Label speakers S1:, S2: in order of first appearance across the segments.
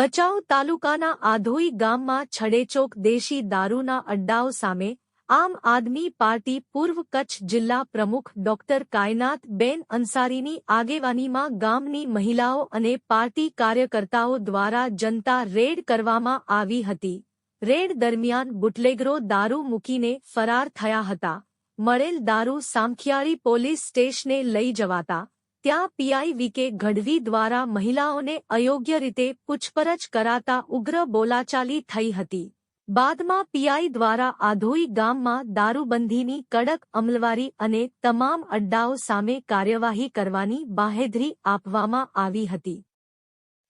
S1: ભચાઉ તાલુકાના આધોઈ ગામમાં છડેચોક દેશી દારૂના અડ્ડાઓ સામે આમ આદમી પાર્ટી પૂર્વ કચ્છ જિલ્લા પ્રમુખ ડોક્ટર કાયનાત બેન અંસારીની આગેવાનીમાં ગામની મહિલાઓ અને પાર્ટી કાર્યકર્તાઓ દ્વારા જનતા રેડ કરવામાં આવી હતી. રેડ દરમિયાન બુટલેગરો દારૂ મૂકીને ફરાર થયા હતા. મળેલ દારૂ સામખિયાળી પોલીસ સ્ટેશને લઈ જવાતા ત્યાં પીઆઈ વીકે ગઢવી દ્વારા મહિલાઓને અયોગ્ય રીતે પૂછપરછ કરાતા ઉગ્ર બોલાચાલી થઈ હતી બાદમાં પીઆઈ દ્વારા આધોઈ ગામમાં દારૂબંધીની કડક અમલવારી અને તમામ અડ્ડાઓ સામે કાર્યવાહી કરવાની બાહેધરી આપવામાં આવી હતી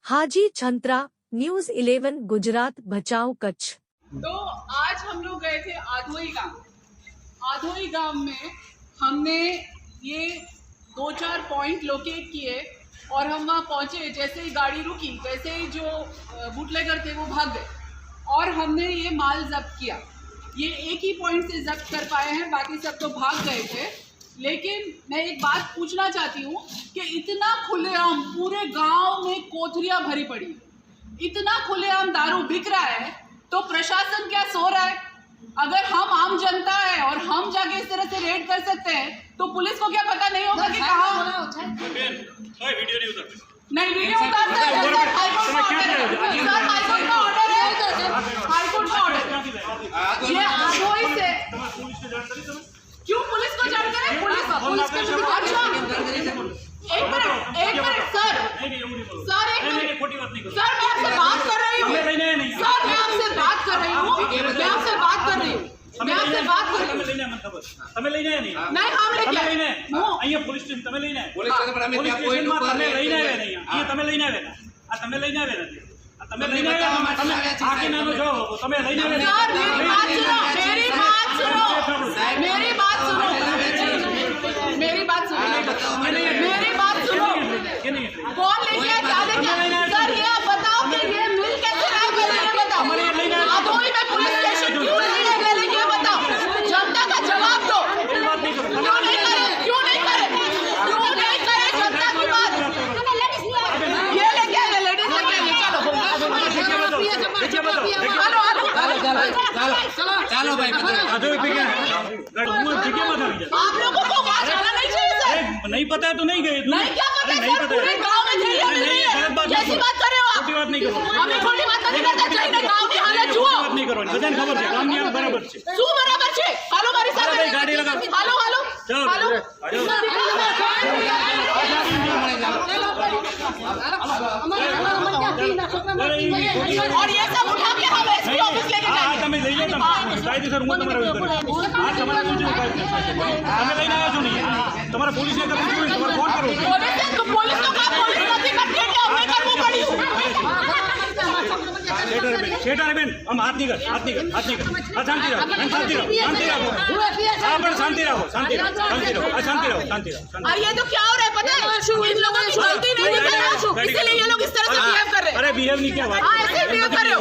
S1: હાજી છંત્રા न्यूज इलेवन गुजरात बचाओ कच्छ
S2: तो आज हम लोग गए थे आधोई गांव आधोई गांव में हमने ये दो चार पॉइंट लोकेट किए और हम वहाँ पहुँचे, जैसे ही गाड़ी रुकी, वैसे ही जो बुटलेगर थे वो भाग गए और हमने ये माल जब्त किया। ये एक ही पॉइंट से जब्त कर पाए हैं, बाकी सब तो भाग गए थे। लेकिन मैं एक बात पूछना चाहती हूँ कि इतना खुलेआम पूरे गाँव में कोथरियाँ भरी पड़ी, इतना खुलेआम दारू बिक रहा है तो प्रशासन क्या सो रहा है? अगर हम आम जनता है और हम जाके इस तरह से रेड कर सकते हैं तो पुलिस को क्या पता नहीं होगा कि कहा नहीं वीडियो क्यों पुलिस को जानकारी पुलिस पुलिस को एक मिनट एक मिनट सर। सर एक मिनट। सर मैं आपसे बात कर रही हूँ। सर मैं आपसे बात कर रही हूँ। मैं आपसे बात कर रही हूँ मैं आपसे बात कर रही
S3: તમે
S2: हूँ
S3: લઈને આવ્યા મને ખબર તમે લઈને આવ્યા નહીં
S2: नहीं हम लेके
S3: તમે
S2: आए।
S3: લઈને
S2: હું
S3: અહીંયા પોલીસ સ્ટેશન તમે લઈને આવ્યા
S4: પોલીસ સ્ટેશન પર અમે
S3: પોલીસ
S4: ત્યાં point
S3: સ્ટેશનમાં
S4: ઉપર
S3: તમે લઈને
S4: લઈને
S3: આવ્યા નહીં અહીંયા તમે લઈને આવ્યા હતા. આ તમે લઈને આવ્યા નથી આ તમે
S4: તમને
S3: લઈને
S4: બતાવવા
S3: આવ્યા
S4: માટે
S3: તમે
S4: આવ્યા છીએ,
S3: આખી નાનો
S4: સાહેબ.
S3: છો તમે લઈને આવ્યા
S2: सर
S3: નથી.
S2: मेरी बात सुनो मेरी बात सुनो मेरी बात सुनो मेरी बात सुनो
S3: કે નહીં એટલે?
S2: कौन लेके आया क्या लेके आया सर ये आप बताओ कि ये मिल कैसे रहा पहले ये बताओ आधोई में पुलिस स्टेशन
S3: નહીં ખોટી વાત નહીં ખબર છે બરાબર છે
S2: શું બરાબર છે હાલો. મારી સાથે
S3: ગાડી લગાવો.
S2: હાલો હાલો.
S3: ચાલો.
S2: હાલો और ये सब उठा के हम एसपी ऑफिस लेके
S3: હા હા,
S2: जाएंगे
S3: તમે લઈ જાઓ તમે કાયદેસર હું તમારા વિરુદ્ધ કરીશ. હા તમારે શું છે કાયદેસર? તમે લઈને આવ્યા છો નહીં તમારે પોલીસને તમે શું તમારે ફોન કરવો છે.
S2: पुलिस ने पुलिस तो काम पुलिस નથી કરતી એટલે અમને કરવું પડ્યું
S3: शेठ अरविंद हम हाथ नहीं कर हाथ नहीं कर हाथ नहीं कर। शांति रहो शांति रहो शांति रहो। आप शांति रहो शांति रहो शांति रहो अशांति रहो शांति रहो
S2: और ये तो क्या हो रहा है पता है? इन लोगों की हाँ, गलती नहीं हाँ, है हाँ, इसलिए ये लोग इस तरह से बिहेव कर रहे हैं।
S3: अरे बिहेव नहीं
S2: किया ऐसे बिहेव कर रहे हो।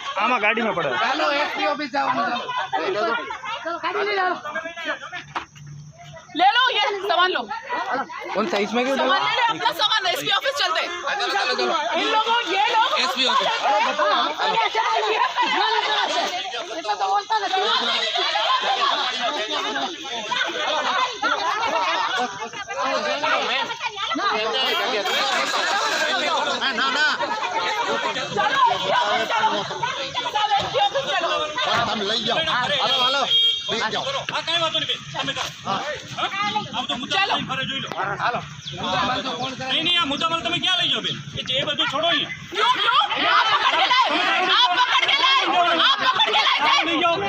S3: આમાં આમાં ગાડીમાં પડે
S4: ચાલો એસપી ઓફિસ જવાનું ચાલો
S2: ले लो ये सामान लो
S4: कौन सा इसमें क्यों
S2: सामान ले ले अपना सामान एसपी ऑफिस चलते
S4: चलो चलो चलो
S2: इन लोगों ये लोग
S4: एसपी ऑफिस
S2: हाँ, ये ऐसे बिहेव कर रहे हैं।
S5: તમે હાલો હાલો
S3: નહીં હા મુદ્દા લઈને જોઈ લો નહીં નહીં આ મુદ્દા તમે ક્યાં લઈ જાઓ એ બધું છોડો અહીંયા લઈ જાઓ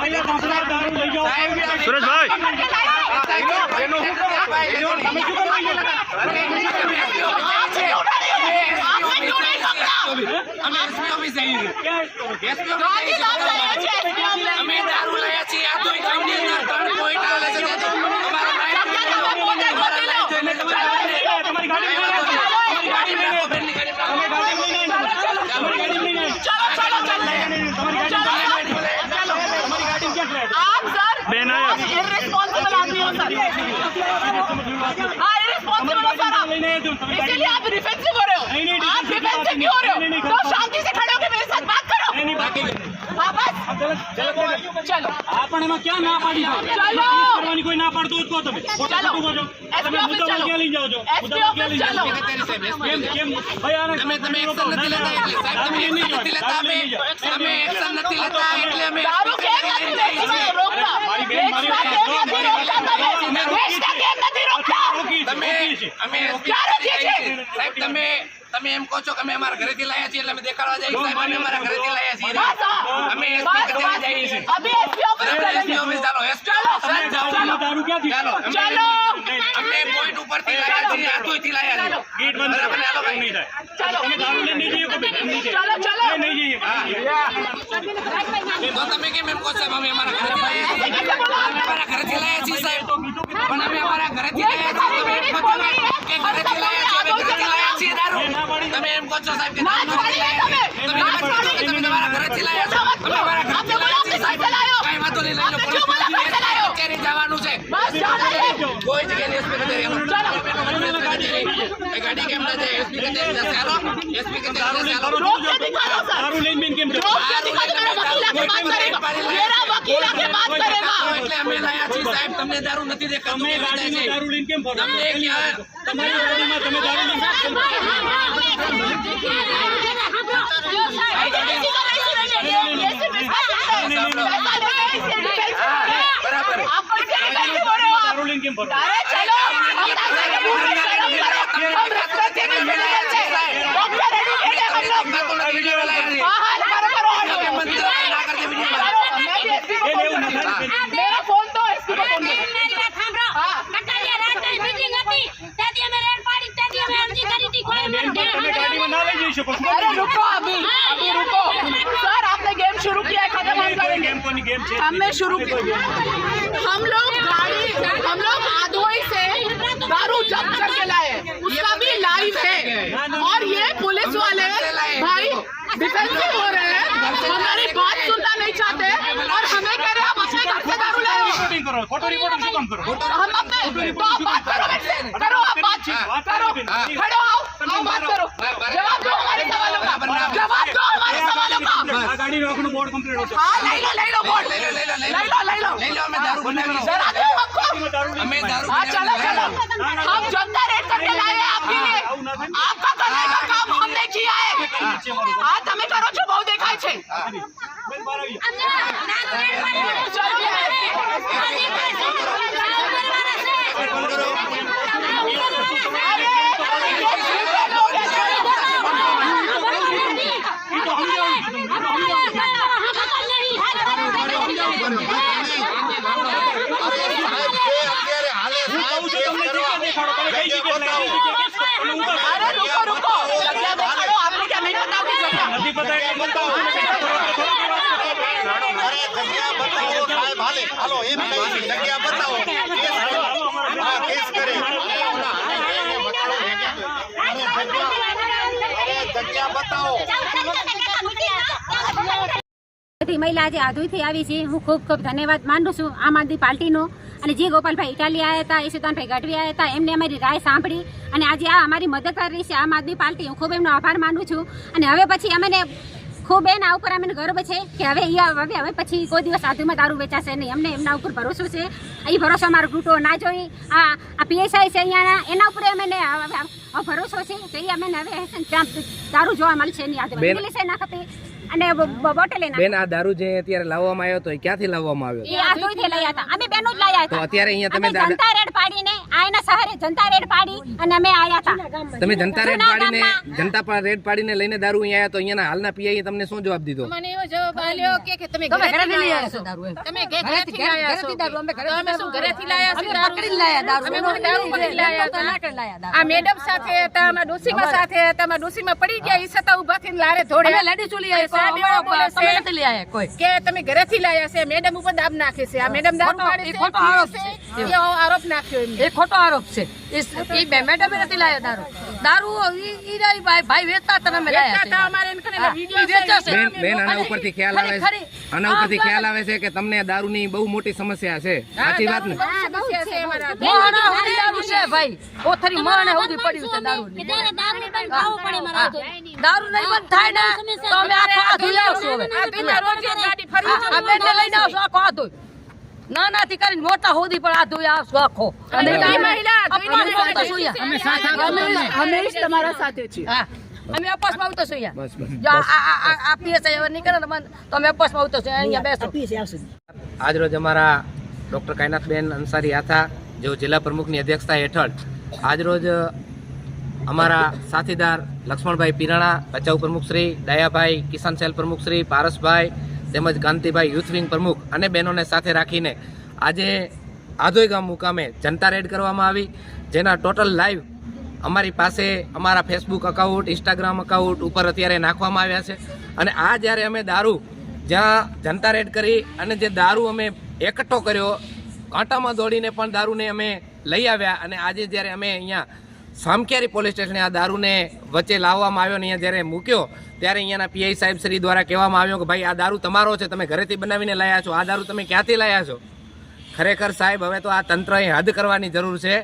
S3: અહીંયા કાંકરા દારૂ લઈ જાઓ
S6: સુરેશભાઈ
S4: અમે એસપી ઓફિસ જઈએ
S3: ક્યાં
S4: એસપી ઓફિસ જઈએ અમે દારૂ લાયા છીએ આ તો ગામની અંદર ત્રણ પોઈન્ટ આવે છે
S6: आप सर।
S2: बेना इररिस्पांसिबल हो, सर। हाँ, आप रहे हो। आप डिफेंसिव क्यों हो रहे हो? तो
S3: આપણે એમાં ક્યાં ના પાડી
S2: ચાલો.
S3: કરવાની કોઈ ના પાડતો જ કહો તમે. તમે મુદ્દો જાઓ છો?
S4: તમે નથી લેતા એટલે અમે
S2: તમે
S4: તમે એમ કહો છો કે અમે અમારા ઘરે થી લાયા છે એટલે અમે દેખાડવા જઈએ છીએ અમે અમારા ઘરે થી
S2: લાયા છે
S4: અમે એસપી કચેરી જઈએ છીએ
S2: અબે એસપી ઓફિસ
S4: એસપી ઓફિસ ચાલો એસપી
S2: ચાલો
S4: ચાલો
S3: દારૂ ક્યાં
S4: ચાલો
S2: ચાલો
S4: અમે પોઈન્ટ ઉપર થી લાયા છીએ થી લાયા છીએ
S3: ગેટ બંધ કરો
S4: અમને
S3: આલો કઈ
S4: નહીં
S3: થાય
S2: ચાલો
S3: અમે દારૂ લઈને નહીં જઈએ કબે નહીં જઈએ
S2: ચાલો ચાલો
S3: નહીં જઈએ હા
S4: તો તમે કેમ એમ કહો સાહેબ અમે અમારા ઘરેથી લાયા છીએ અમે અમારા ઘરેથી લાયા છીએ સાહેબ પણ અમે અમારા ઘરે થી લાયા છીએ તમે એમ કહો છો કે ઘરેથી લાયા છીએ અમે ઘરેથી લાયા દારૂ તમે એમ કહો છો સાહેબ કે અમે લાયા છીએ સાહેબ તમને દારૂ નથી દેખાતું
S3: તમે
S4: કેવી રીતે
S3: ગાડીમાં
S4: છે?
S3: દારૂ લઈને કેમ ફરો?
S4: તમને ક્યાં
S3: તમારી ગાડીમાં તમે દારૂ લઈને કેમ ફરો?
S4: બરાબર
S3: દારૂ લઈને કેમ ફરો?
S2: हमने शुरू किया हम लोग गाड़ी हम लोग आधोई से दारू जब करके लाए। उसका भी लाइव है। और ये पुलिस वाले भाई डिफेंसिव हो रहे हैं। हमारी बात सुनना नहीं चाहते और हमें कह रहे हैं आप अपने घर से दारू
S3: ले
S2: हम अपने बात करो करो। आप बात करो। खड़ो आओ बात करो। जवाब हाँ, लो ले लो ले लो ले लो ले लो मैं दारू
S4: बना रहा
S2: हूँ। અરે રૂકો રૂકો. જગ્યા દેખાડો આપણે ક્યાં નહીં બતાવતી જગ્યા.
S3: નથી બતાવી બતાવો.
S5: અરે જગ્યા બતાવો સાહેબ. હાલે હાલો એમ નહીં જગ્યા બતાવો. હા કેસ કરે અરે જગ્યા બતાવો.
S7: બધી મહિલા આજે આધુઈથી આવી છે. હું ખૂબ ખૂબ ધન્યવાદ માનું છું આમ આદમી પાર્ટીનો. અને જે ગોપાલભાઈ ઇટાલી આવ્યા હતા ઈશુદાનભાઈ ગઢવી આવ્યા હતા એમને અમારી રાય સાંભળી. અને આજે આ અમારી મદદ કરી છે આમ આદમી પાર્ટી. હું ખૂબ એમનો આભાર માનું છું. અને હવે પછી અમને ખૂબ એના ઉપર અમને ગર્વ છે કે હવે હવે હવે પછી કોઈ દિવસ સાધુમાં દારૂ વેચાશે નહીં. અમને એમના ઉપર ભરોસો છે. એ ભરોસો અમારો તૂટો ના જોઈ. આ આ પીએસઆઈ છે અહીંયાના એના ઉપર અમને ભરોસો છે. તો એ અમને હવે દારૂ જોવા મળશે નહીં.
S4: બેન-
S7: ઇંગ્લિશ ના ખપે. અને બોટલે ના
S4: બેન આ દારૂ જે અત્યારે લાવવામાં આવ્યો તો એ ક્યાંથી લાવવામાં આવ્યો?
S7: એ આધોઈથી લઈ હતા. અમે બેનો જ લાયા
S4: તો અત્યારે અહીંયા તમે
S7: જનતા રેડ પાડીને આયના શહેરે જનતા રેડ પાડી અને અમે આયા હતા.
S4: તમે જનતા રેડ પાડીને જનતા પર રેડ પાડીને લઈને દારૂ અહીંયા આયા તો અહીંયાના હાલના પીઆઈએ તમને શું જવાબ દીધો?
S8: મને એવો જવાબ આલ્યો કે કે તમે ઘરેથી લાયા છો. તમે કે ઘરેથી લાયા છો. દારૂ અમે શું ઘરેથી લાયા છો દારૂ? પકડી લાયા દારૂ. પકડી લાયા હતા. આ મેડમ સાથે હતા અમારા ડોસીમાં સાથે હતા અમારા ડોસીમાં પડી ગયા ઈ છતાં ઊભા થઈને લારે ધોડે સાહેબ કે તમે ઘરેથી લાયા છે મેડમ ઉપર દાબ નાખે છે આ મેડમ દારૂ પાડે છે
S9: ખોટો આરોપ છે.
S8: એ આરોપ નાખ્યો
S9: એ ખોટો આરોપ છે એ બે મેડમે નથી લાયો દારૂ દારૂ ઈ- ભાઈ ભાઈ વેચતા તમે લાયા છે.
S8: અમારે એને કને
S9: હા,
S8: વીડિયો
S9: ઈ વેચાશે.
S8: છે.
S4: બેન બેન આના ઉપરથી ખ્યાલ આવે છે
S9: ખરી.
S4: આના ઉપરથી ખ્યાલ આવે છે કે તમને દારૂની બહુ મોટી સમસ્યા છે. સાચી વાત ને?
S9: ભાઈ. કોથરી મોહણે સુધી પડ્યું છે દારૂની. દારૂ નહીં બંધ થાય ને તો અમે આખો આ આવશું હવે.
S8: આ બેનના રોજ એક ગાડી ફરી
S9: આ- આ બેનને લઈને આવશું આખો આ ધોઈ. નાનાથી કરીને મોટા હોદી પણ આ ધોઈ આવશો આખો?
S8: હંમેશ તમારા સાથે છીએ.
S9: અમે અપસમાં આવતો છું યા
S4: બસ બસ
S9: જો આ આ- આ આ PSI હવે નીકળે ને બંધ, તો અમે અપસમાં આવતો છું અહીંયા બેસો.
S4: આજરોજ અમારા ડૉક્ટર કાયનાથબેન અંસારી આથા જેઓ જિલ્લા પ્રમુખની અધ્યક્ષતા હેઠળ આજરોજ અમારા સાથીદાર લક્ષ્મણભાઈ પીરાણા ભચાઉ પ્રમુખશ્રી દયાભાઈ કિસાન સેલ પ્રમુખશ્રી પારસભાઈ તેમજ કાંતિભાઈ યુથ વિંગ પ્રમુખ અને બહેનોને સાથે રાખીને આજે આધોઈ ગામ મુકામે જનતા રેડ કરવામાં આવી જેના ટોટલ લાઈવ અમારી પાસે અમારા ફેસબુક અકાઉન્ટ ઇન્સ્ટાગ્રામ અકાઉન્ટ ઉપર અત્યારે નાખવામાં આવ્યા છે. અને આ જ્યારે અમે દારૂ જ્યાં જનતા રેડ કરી અને જે દારૂ અમે એકઠો કર્યો, કાંટામાં દોડીને પણ દારૂને અમે લઈ આવ્યા અને આજે જ્યારે અમે અહીંયા સામકેરી પોલીસ સ્ટેશને આ દારૂને વચ્ચે લાવવામાં આવ્યો ને અહીંયા જ્યારે મૂક્યો, ત્યારે અહીંયાના પીઆઈ સાહેબ શ્રી દ્વારા કહેવામાં આવ્યો કે ભાઈ, આ દારૂ તમારો છે, તમે ઘરેથી બનાવીને લાયા છો. આ દારૂ તમે ક્યાંથી લાયા છો? ખરેખર સાહેબ, હવે તો આ તંત્રએ હદ કરવાની જરૂર છે.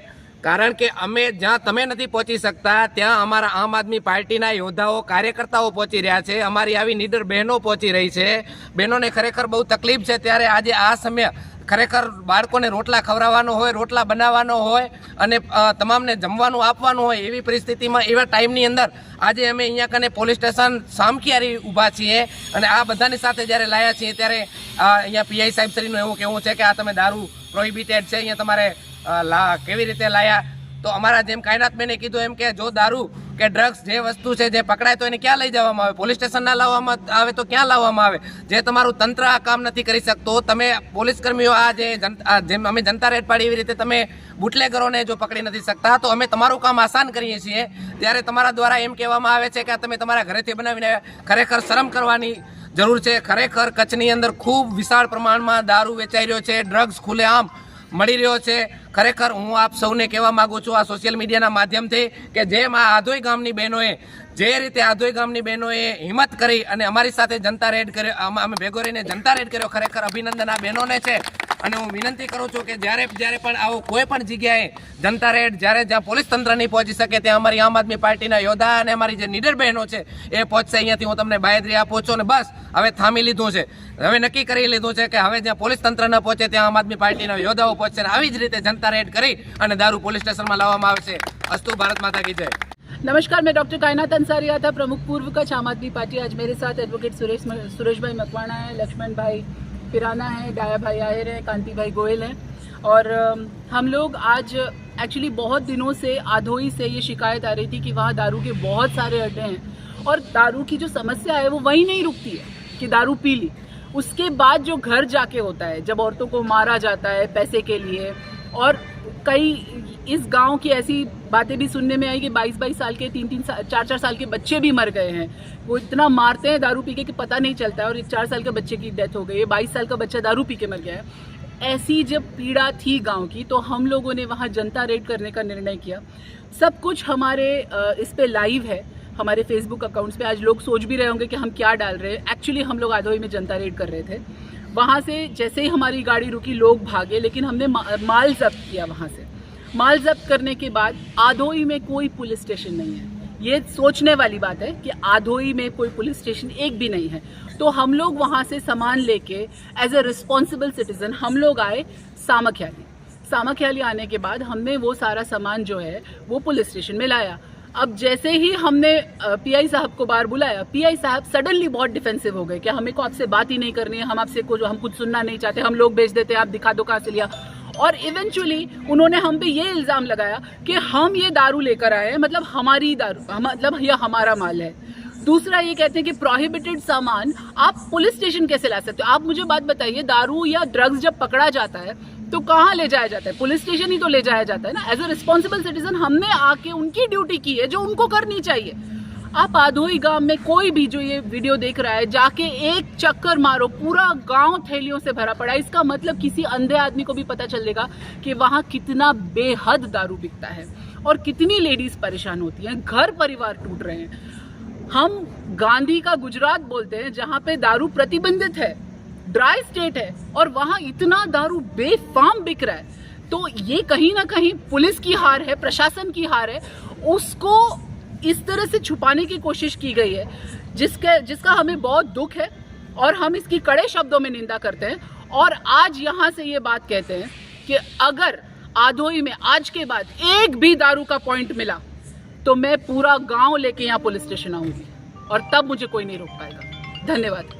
S4: કારણ કે અમે જ્યાં તમે નથી પહોંચી શકતા, ત્યાં અમારા આમ આદમી પાર્ટીના યોદ્ધાઓ, કાર્યકર્તાઓ પહોંચી રહ્યા છે. અમારી આવી નીડર બહેનો પહોંચી રહી છે. બહેનોને ખરેખર બહુ તકલીફ છે. ત્યારે આજે આ સમય ખરેખર બાળકોને રોટલા ખવડાવવાનો હોય, રોટલા બનાવવાનો હોય અને તમામને જમવાનું આપવાનું હોય એવી પરિસ્થિતિમાં, એવા ટાઈમની અંદર આજે અમે અહીંયા કને પોલીસ સ્ટેશન સામખિયારી ઊભા છીએ અને આ બધાની સાથે જ્યારે લાયા છીએ ત્યારે અહીંયા પીઆઈ સાહેબ શ્રીનું એવું કહેવું છે કે આ તમે દારૂ પ્રોહિબિટેડ છે. અહીંયા તમારે લા કેવી રીતે લાયા? તો અમારા જેમ કાયનાથબેને કીધું એમ કે, જો દારૂ કે ડ્રગ્સ જે વસ્તુ છે જે પકડાય તો એને ક્યાં લઈ જવામાં આવે? પોલીસ સ્ટેશન ના લાવવામાં આવે તો ક્યાં લાવવામાં આવે? જે તમારું તંત્ર આ કામ નથી કરી શકતો, તમે પોલીસ કર્મીઓ આ જે જેમ અમે જનતા રેડ પાડી એવી રીતે તમે બુટલેગરોને જો પકડી નથી શકતા, તો અમે તમારું કામ આસાન કરીએ છીએ. ત્યારે તમારા દ્વારા એમ કહેવામાં આવે છે કે તમે તમારા ઘરેથી બનાવીને ખરેખર શરમ કરવાની જરૂર છે. ખરેખર કચ્છની અંદર ખૂબ વિશાળ પ્રમાણમાં દારૂ વેચાઈ રહ્યો છે. ડ્રગ્સ ખુલ્લેઆમ મળી રહ્યો છે. ખરેખર હું આપ સૌને કહેવા માગું છું આ સોશિયલ મીડિયાના માધ્યમથી કે જેમ આ આધોઈ ગામની બહેનોએ જે રીતે આધોઈ ગામની બહેનોએ હિંમત કરી અને અમારી સાથે જનતા રેડ કર્યો અમે ભેગો રહીને જનતા રેડ કર્યો, ખરેખર અભિનંદન આ બહેનોને છે. અને હું વિનંતી કરું છું કે જ્યારે જ્યારે પણ આવો કોઈ પણ જગ્યાએ જનતા રેડ જ્યારે જ્યાં પોલીસ તંત્ર નહીં પહોંચી શકે ત્યાં અમારી આમ આદમી પાર્ટીના યોદ્ધા અને અમારી જે નીડર બહેનો છે એ પહોંચશે અહીંયાથી હું તમને બાયદરી આપું છું અને બસ હવે થામી લીધું છે હવે નક્કી કરી લીધું છે કે હવે જ્યાં પોલીસ તંત્ર ન પહોંચે ત્યાં આમ આદમી પાર્ટીના યોદ્ધાઓ પહોંચશે અને આવી જ રીતે જનતા રેડ કરી અને દારૂ પોલીસ સ્ટેશનમાં લાવવામાં આવશે અસ્તુ ભારત માતા કી જય
S2: नमस्कार मैं डॉक्टर कायनात अंसारी था प्रमुख पूर्व कच्छ आम आदमी पार्टी आज मेरे साथ एडवोकेट सुरेश सुरेश भाई मकवाणा है लक्ष्मण भाई पिराना है, डाया भाई आहिर है, कांति भाई गोयल है। और हम लोग आज एक्चुअली बहुत दिनों से, आधोई से ये शिकायत आ रही थी कि वहाँ दारू के बहुत सारे अड्डे हैं। और दारू की जो समस्या है, वो वहीं नहीं रुकती है कि दारू पी ली। उसके बाद जो घर जाके होता है, जब औरतों को मारा जाता है पैसे के लिए, और कई इस गाँव की ऐसी बातें भी सुनने में आई कि 22-22 साल के तीन तीन साल चार चार साल के बच्चे भी मर गए हैं। वो इतना मारते हैं दारू पी के कि पता नहीं चलता है और एक चार साल के बच्चे की डेथ हो गई है, बाईस साल का बच्चा दारू पी के मर गया है। ऐसी जब पीड़ा थी गाँव की तो हम लोगों ने वहाँ जनता रेड करने का निर्णय किया। सब कुछ हमारे इस पर लाइव है, हमारे फेसबुक अकाउंट्स पे। आज लोग सोच भी रहे होंगे कि हम क्या डाल रहे हैं। एक्चुअली हम लोग आधोई में जनता रेड कर रहे थे। वहाँ से जैसे ही हमारी गाड़ी रुकी, लोग भागे, लेकिन हमने माल जब्त किया वहाँ से। माल जब्त करने के बाद आधोई में कोई पुलिस स्टेशन नहीं है। ये सोचने वाली बात है कि आधोई में कोई पुलिस स्टेशन एक भी नहीं है। तो हम लोग वहाँ से सामान लेके एज ए रिस्पॉन्सिबल सिटीजन हम लोग आए सामख्याली। सामख्याली आने के बाद हमने वो सारा सामान जो है, वो पुलिस स्टेशन में लाया। अब जैसे ही हमने पीआई साहब को बाहर बुलाया पीआई साहब सडनली बहुत डिफेंसिव हो गए कि हमें को आपसे बात ही नहीं करनी है, हम आपसे को जो हम कुछ सुनना नहीं चाहते, हम लोग भेज देते हैं, आप दिखा दो कहाँ से लिया। और इवेंचुअली उन्होंने हम पे ये इल्ज़ाम लगाया कि हम ये दारू लेकर आए हैं मतलब हमारी दारू हम, मतलब यह हमारा माल है। दूसरा ये कहते हैं कि प्रोहिबिटेड सामान आप पुलिस स्टेशन कैसे ला सकते हो? आप मुझे बात बताइए दारू या ड्रग्स जब पकड़ा जाता है तो कहाँ ले जाया जाता है? पुलिस स्टेशन ही तो ले जाया जाता है ना? एज अ रिस्पॉन्सिबल सिटीजन हमने आके उनकी ड्यूटी की है जो उनको करनी चाहिए। आप आधोई गाँव में कोई भी जो ये वीडियो देख रहा है, जाके एक चक्कर मारो, पूरा गाँव थैलियों से भरा पड़ा है। इसका मतलब किसी अंधे आदमी को भी पता चलेगा कि वहाँ कितना बेहद दारू बिकता है और कितनी लेडीज़ परेशान होती हैं, घर परिवार टूट रहे हैं। हम गांधी का गुजरात बोलते हैं, जहाँ पे दारू प्रतिबंधित है ड्राई स्टेट है और वहाँ इतना दारू बेफाम बिक रहा है। तो ये कहीं ना कहीं पुलिस की हार है, प्रशासन की हार है, उसको इस तरह से छुपाने की कोशिश की गई है, जिसके, जिसका हमें बहुत दुख है और हम इसकी कड़े शब्दों में निंदा करते हैं। और आज यहाँ से ये बात कहते हैं कि अगर आधोई में आज के बाद एक भी दारू का पॉइंट मिला तो मैं पूरा गाँव लेके यहाँ पुलिस स्टेशन आऊँगी और तब मुझे कोई नहीं रोक पाएगा। धन्यवाद।